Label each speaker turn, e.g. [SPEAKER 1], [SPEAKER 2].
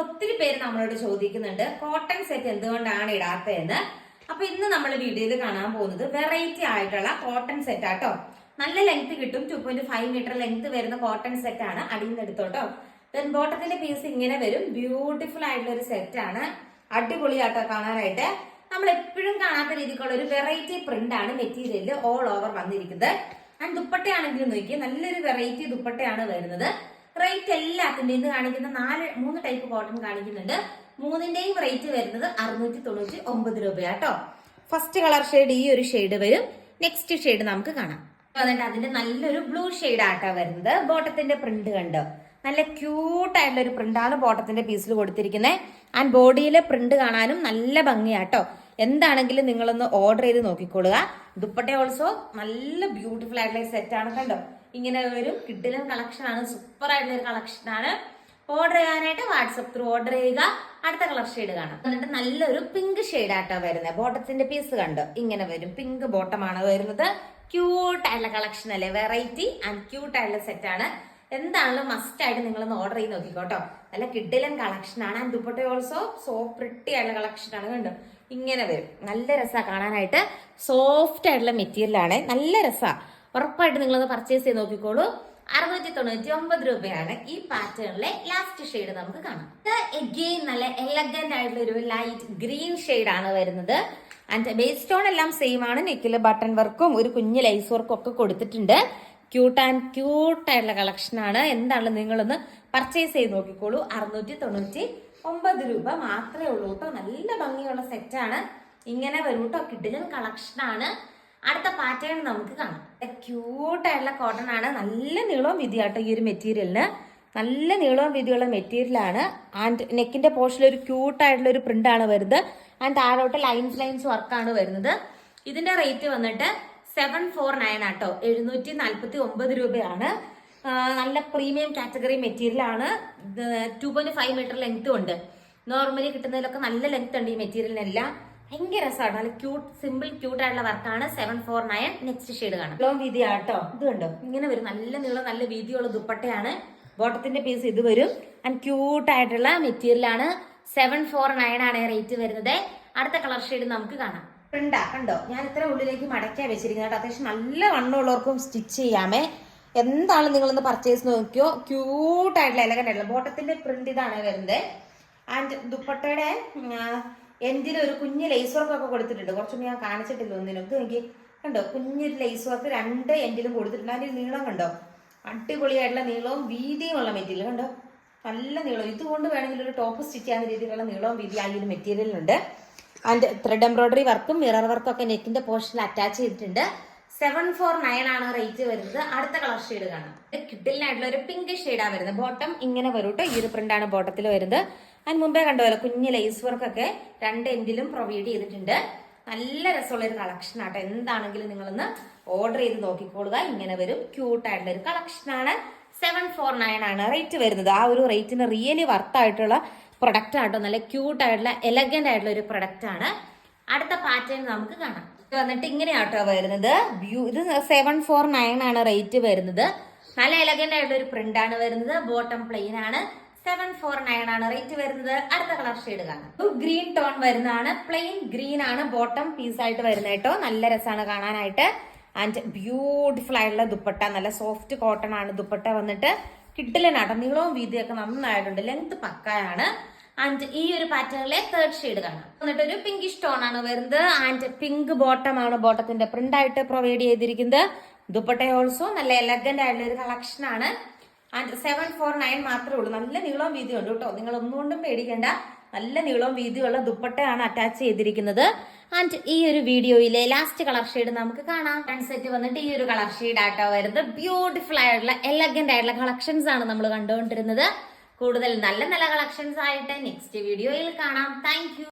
[SPEAKER 1] ഒത്തിരി പേര് നമ്മളോട് ചോദിക്കുന്നുണ്ട്. കോട്ടൺ സെറ്റ് എന്തുകൊണ്ടാണ് ഇടാത്തതെന്ന്. അപ്പൊ ഇന്ന് നമ്മൾ വീഡിയോയിൽ കാണാൻ പോകുന്നത് വെറൈറ്റി ആയിട്ടുള്ള കോട്ടൺ സെറ്റ് ആട്ടോ നല്ല ലെങ്ത് കിട്ടും. Two point five metre length വരുന്ന കോട്ടൺ സെറ്റ് ആണ് അടിയിൽ നിന്ന് എടുത്തോട്ടോ. ദെൻ പീസ് ഇങ്ങനെ വരും. ബ്യൂട്ടിഫുൾ ആയിട്ടുള്ള ഒരു സെറ്റ് ആണ്. അടിപൊളിയാട്ടോ കാണാനായിട്ട്. നമ്മൾ എപ്പോഴും കാണാത്ത രീതിക്കുള്ള ഒരു വെറൈറ്റി പ്രിന്റ് ആണ് മെറ്റീരിയലിൽ ഓൾ ഓവർ വന്നിരിക്കുന്നത്. ആൻഡ് ദുപ്പട്ടയാണെങ്കിലും നോക്കി നല്ലൊരു വെറൈറ്റി ദുപ്പട്ടയാണ് വരുന്നത്. റേറ്റ് എല്ലാത്തിന്റെയും ഇത് കാണിക്കുന്ന നാല് മൂന്ന് ടൈപ്പ് കോട്ടൺ കാണിക്കുന്നുണ്ട്. മൂന്നിന്റെയും റേറ്റ് വരുന്നത് അറുന്നൂറ്റി തൊണ്ണൂറ്റി ഒമ്പത് രൂപയാട്ടോ ഫസ്റ്റ് കളർ ഷെയ്ഡ് ഈ ഒരു ഷെയ്ഡ് വരും. നെക്സ്റ്റ് ഷെയ്ഡ് നമുക്ക് കാണാം. എന്നിട്ട് അതിന്റെ നല്ലൊരു ബ്ലൂ ഷെയ്ഡ് ആട്ടോ വരുന്നത്. ബോട്ടത്തിന്റെ പ്രിന്റ് കണ്ടോ? നല്ല ക്യൂട്ട് ആയിട്ടുള്ള ഒരു പ്രിന്റാണ് ബോട്ടത്തിന്റെ പീസിൽ കൊടുത്തിരിക്കുന്നത് ആൻഡ് ബോഡിയിലെ പ്രിന്റ് കാണാനും നല്ല ഭംഗിയാട്ടോ എന്താണെങ്കിലും നിങ്ങളൊന്ന് ഓർഡർ ചെയ്ത് നോക്കിക്കൊള്ളുക ദുപ്പട്ട ഓൾസോ നല്ല ബ്യൂട്ടിഫുൾ ആയിട്ടുള്ള ആണ് കണ്ടോ? ഇങ്ങനെ ഒരു കിഡിലും കളക്ഷൻ ആണ്. സൂപ്പർ ആയിട്ടുള്ള ഒരു കളക്ഷൻ ആണ്. ഓർഡർ ചെയ്യാനായിട്ട് വാട്സപ്പ് ത്രൂ ഓർഡർ ചെയ്യുക. അടുത്ത കളർ ഷെയ്ഡ് കാണാം. എന്നിട്ട് നല്ലൊരു പിങ്ക് ഷെയ്ഡ് ആട്ടോ വരുന്നത് ബോട്ടത്തിന്റെ പീസ് കണ്ടോ? ഇങ്ങനെ വരും. പിങ്ക് ബോട്ടമാണ് വരുന്നത്. ക്യൂട്ട് ആയിട്ടുള്ള കളക്ഷൻ അല്ലേ? വെറൈറ്റി ആൻഡ് ക്യൂട്ട് ആയിട്ടുള്ള ആണ്. എന്താണെങ്കിലും മസ്റ്റ് ആയിട്ട് നിങ്ങളൊന്ന് ഓർഡർ ചെയ്ത് നോക്കിക്കോട്ടോ. നല്ല കിഡിലൻ കളക്ഷൻ ആണ്. And dupatta also so pretty ആയിട്ടുള്ള കളക്ഷൻ ആണ് കണ്ടോ? ഇങ്ങനെ വരും. നല്ല രസമാണ് കാണാനായിട്ട്. സോഫ്റ്റ് ആയിട്ടുള്ള മെറ്റീരിയലാണ് നല്ല രസമാണ് ഉറപ്പായിട്ട് നിങ്ങളൊന്ന് പർച്ചേസ് ചെയ്ത് നോക്കിക്കോളൂ. അറുന്നൂറ്റി തൊണ്ണൂറ്റി ഒമ്പത് രൂപയാണ് ഈ പാറ്റേണിലെ ലാസ്റ്റ് ഷെയ്ഡ് നമുക്ക് കാണാം. എഗെയിൻ നല്ല എലഗന്റ് ആയിട്ടുള്ള ഒരു ലൈറ്റ് ഗ്രീൻ ആണ് വരുന്നത്. ആൻഡ് ബേസ് സ്റ്റോൺ എല്ലാം സെയിം ആണ്. നെക്കിൽ ബട്ടൺ വർക്കും ഒരു കുഞ്ഞ് ലൈസ് വർക്കും ഒക്കെ കൊടുത്തിട്ടുണ്ട്. ക്യൂട്ട് ആൻഡ് ക്യൂട്ട് ആയിട്ടുള്ള കളക്ഷൻ ആണ്. എന്താണ് നിങ്ങളൊന്ന് പർച്ചേസ് ചെയ്ത് നോക്കിക്കോളൂ. അറുന്നൂറ്റി തൊണ്ണൂറ്റി ഒമ്പത് രൂപ മാത്രമേ ഉള്ളൂ കേട്ടോ നല്ല ഭംഗിയുള്ള സെറ്റാണ് ഇങ്ങനെ വരും കേട്ടോ കിഡിലൻ കളക്ഷൻ ആണ്. അടുത്ത പാറ്റേൺ നമുക്ക് കാണാം. ക്യൂട്ടായിട്ടുള്ള കോട്ടൺ ആണ്. നല്ല നീളവും വിധി കേട്ടോ ഈ ഒരു മെറ്റീരിയലിന് നല്ല നീളവും വീതിയുള്ള മെറ്റീരിയലാണ് ആൻഡ് നെക്കിന്റെ പോർഷനിൽ ഒരു ക്യൂട്ടായിട്ടുള്ള ഒരു പ്രിന്റ് ആണ് വരുന്നത്. ആൻഡ് താഴോട്ട് ലൈൻസ് ലൈൻസ് വർക്കാണ് വരുന്നത്. ഇതിന്റെ റേറ്റ് വന്നിട്ട് സെവൻ ഫോർ നയൻ ആട്ടോ. എഴുന്നൂറ്റി നാൽപ്പത്തി ഒമ്പത് രൂപയാണ് നല്ല പ്രീമിയം കാറ്റഗറി മെറ്റീരിയൽ ആണ്. ടു പോയിന്റ് ഫൈവ് മീറ്റർ ലെങ്ത്തും ഉണ്ട്. നോർമലി കിട്ടുന്നതിലൊക്കെ നല്ല ലെങ്ത് ഉണ്ട് ഈ മെറ്റീരിയലിനെല്ലാം ഭയങ്കര രസമാണ് നല്ല ക്യൂട്ട് സിമ്പിൾ ക്യൂട്ട് ആയിട്ടുള്ള വർക്കാണ് seven four nine next shade കാണാം. ലോങ് വീതി ആട്ടോ. ഇത് കണ്ടോ? ഇങ്ങനെ വരും. നല്ല നീളം നല്ല വീതിയുള്ള ദുപ്പട്ടയാണ്. ബോട്ടത്തിന്റെ പീസ് ഇത് വരും. ആൻഡ് ക്യൂട്ട് ആയിട്ടുള്ള മെറ്റീരിയൽ ആണ്. സെവൻ ഫോർ നയൻ ആണ് റേറ്റ് വരുന്നത്. അടുത്ത കളർ ഷെയ്ഡ് നമുക്ക് കാണാം. പ്രിന്റാ കണ്ടോ? ഞാൻ ഇത്ര ഉള്ളിലേക്ക് മടക്കിയാ വെച്ചിരിക്കുന്നത് അത്യാവശ്യം നല്ല വണ്ണമുള്ളവർക്കും സ്റ്റിച്ച് ചെയ്യാമേ. എന്താണ് നിങ്ങളൊന്ന് പർച്ചേസ് നോക്കിയോ? ക്യൂട്ടായിട്ടുള്ള എലഗന്റ് ആയിട്ടുള്ള ബോട്ടത്തിന്റെ പ്രിന്റ് ഇതാണ് വരുന്നത്. ആൻഡ് ദുപ്പട്ടയുടെ എൻഡിൽ ഒരു കുഞ്ഞ് ലേസ് വർക്ക് ഒക്കെ കൊടുത്തിട്ടുണ്ട്. കുറച്ചൊന്നും ഞാൻ കാണിച്ചിട്ടില്ല ഒന്നിനും. എനിക്ക് കണ്ടോ? കുഞ്ഞൊരു ലേസ് വർക്ക് രണ്ട് എൻഡിലും കൊടുത്തിട്ടുണ്ട്. അതിന്റെ നീളം കണ്ടോ? അടിപൊളിയായിട്ടുള്ള നീളവും വീതിയുമുള്ള മെറ്റീരിയൽ കണ്ടോ? നല്ല നീളം. ഇതുകൊണ്ട് വേണമെങ്കിൽ ഒരു ടോപ്പ് സ്റ്റിച്ച് ചെയ്യാവുന്ന രീതിയിലുള്ള നീളവും വീതി ആ ഒരു മെറ്റീരിയലുണ്ട് ആൻഡ് ത്രെഡ് എംബ്രോയിഡറി വർക്കും മിറർ വർക്കും ഒക്കെ നെക്കിന്റെ പോർഷനിൽ അറ്റാച്ച് ചെയ്തിട്ടുണ്ട്. സെവൻ ഫോർ നയൻ ആണ് റേറ്റ് വരുന്നത്. അടുത്ത കളർ ഷെയ്ഡ് കാണാം. കിഡിലിനായിട്ടുള്ള ഒരു പിങ്ക് ഷെയ്ഡാണ് വരുന്നത്. ബോട്ടം ഇങ്ങനെ വരും കേട്ടോ ഈ ഒരു പ്രിന്റ് ആണ് ബോട്ടത്തിൽ വരുന്നത്. അതിന് മുമ്പേ കണ്ടുപോലെ കുഞ്ഞ് ലേസ് വർക്ക് ഒക്കെ രണ്ട് എൻഡിലും പ്രൊവൈഡ് ചെയ്തിട്ടുണ്ട്. നല്ല രസമുള്ള ഒരു കളക്ഷൻ ആട്ടോ എന്താണെങ്കിലും നിങ്ങളൊന്ന് ഓർഡർ ചെയ്ത് നോക്കിക്കൊള്ളുക ഇങ്ങനെ വരും. ക്യൂട്ടായിട്ടുള്ള ഒരു കളക്ഷൻ ആണ്. സെവൻ ഫോർ നയൻ ആണ് റേറ്റ് വരുന്നത്. ആ ഒരു റേറ്റിന് റിയലി വർത്ത് ആയിട്ടുള്ള പ്രൊഡക്റ്റ് ആട്ടോ. നല്ല ക്യൂട്ട് ആയിട്ടുള്ള എലഗന്റ് ആയിട്ടുള്ള ഒരു പ്രൊഡക്റ്റ് ആണ്. അടുത്ത പാറ്റേൺ നമുക്ക് കാണാം. വന്നിട്ട് ഇങ്ങനെയാട്ടോ വരുന്നത്. ബ്യൂ ഇത് സെവൻ ഫോർ നയൻ ആണ് റേറ്റ് വരുന്നത്. നല്ല എലഗന്റ് ആയിട്ടുള്ള ഒരു പ്രിന്റ് ആണ് വരുന്നത്. ബോട്ടം പ്ലെയിൻ ആണ്. സെവൻ ഫോർ നയൻ ആണ് റേറ്റ് വരുന്നത്. അടുത്ത കളർ ഷെയ്ഡ് കാണാം. ഗ്രീൻ ടോൺ വരുന്നതാണ്. പ്ലെയിൻ ഗ്രീൻ ആണ് ബോട്ടം പീസ് ആയിട്ട് വരുന്നത് കേട്ടോ. നല്ല രസമാണ് കാണാനായിട്ട്. ആൻഡ് ബ്യൂട്ടിഫുൾ ആയിട്ടുള്ള ദുപ്പട്ട. നല്ല സോഫ്റ്റ് കോട്ടൺ ആണ് ദുപ്പട്ട വന്നിട്ട്. കിട്ടില്ലനാട്ടോ നീളവും വീതിയൊക്കെ നന്നായിട്ടുണ്ട്. ലെങ്ത് പക്കായാണ്. ആൻഡ് ഈ ഒരു പാറ്റേണിലെ തേർഡ് ഷെയ്ഡ് കാണാം. എന്നിട്ട് ഒരു പിങ്കിഷ് ടോൺ ആണ് വരുന്നത്. ആൻഡ് പിങ്ക് ബോട്ടം ആണ് ബോട്ടത്തിന്റെ പ്രിന്റ് ആയിട്ട് പ്രൊവൈഡ് ചെയ്തിരിക്കുന്നത്. ദുപ്പട്ട ഓൾസോ നല്ല എലഗന്റ് ആയിട്ടുള്ള ഒരു കളക്ഷൻ ആണ്. ആൻഡ് സെവൻ ഫോർ നയൻ മാത്രമേ ഉള്ളൂ. നല്ല നീളവും വീതിയുണ്ട് കേട്ടോ. നിങ്ങൾ ഒന്നുകൊണ്ടും പേടിക്കേണ്ട. നല്ല നീളവും വീതിയുള്ള ദുപ്പട്ടയാണ് അറ്റാച്ച് ചെയ്തിരിക്കുന്നത്. ആൻഡ് ഈ ഒരു വീഡിയോയിലെ ലാസ്റ്റ് കളർ ഷെയ്ഡ് നമുക്ക് കാണാം. സെറ്റ് വന്നിട്ട് ഈ ഒരു കളർ ഷെയ്ഡ് ആട്ടോ വരുന്നത്. ബ്യൂട്ടിഫുൾ ആയിട്ടുള്ള എലഗന്റ് ആയിട്ടുള്ള കളക്ഷൻസ് ആണ് നമ്മൾ കണ്ടുകൊണ്ടിരുന്നത്. കൂടുതൽ നല്ല നല്ല കളക്ഷൻസ് ആയിട്ട് നെക്സ്റ്റ് വീഡിയോയിൽ കാണാം. താങ്ക്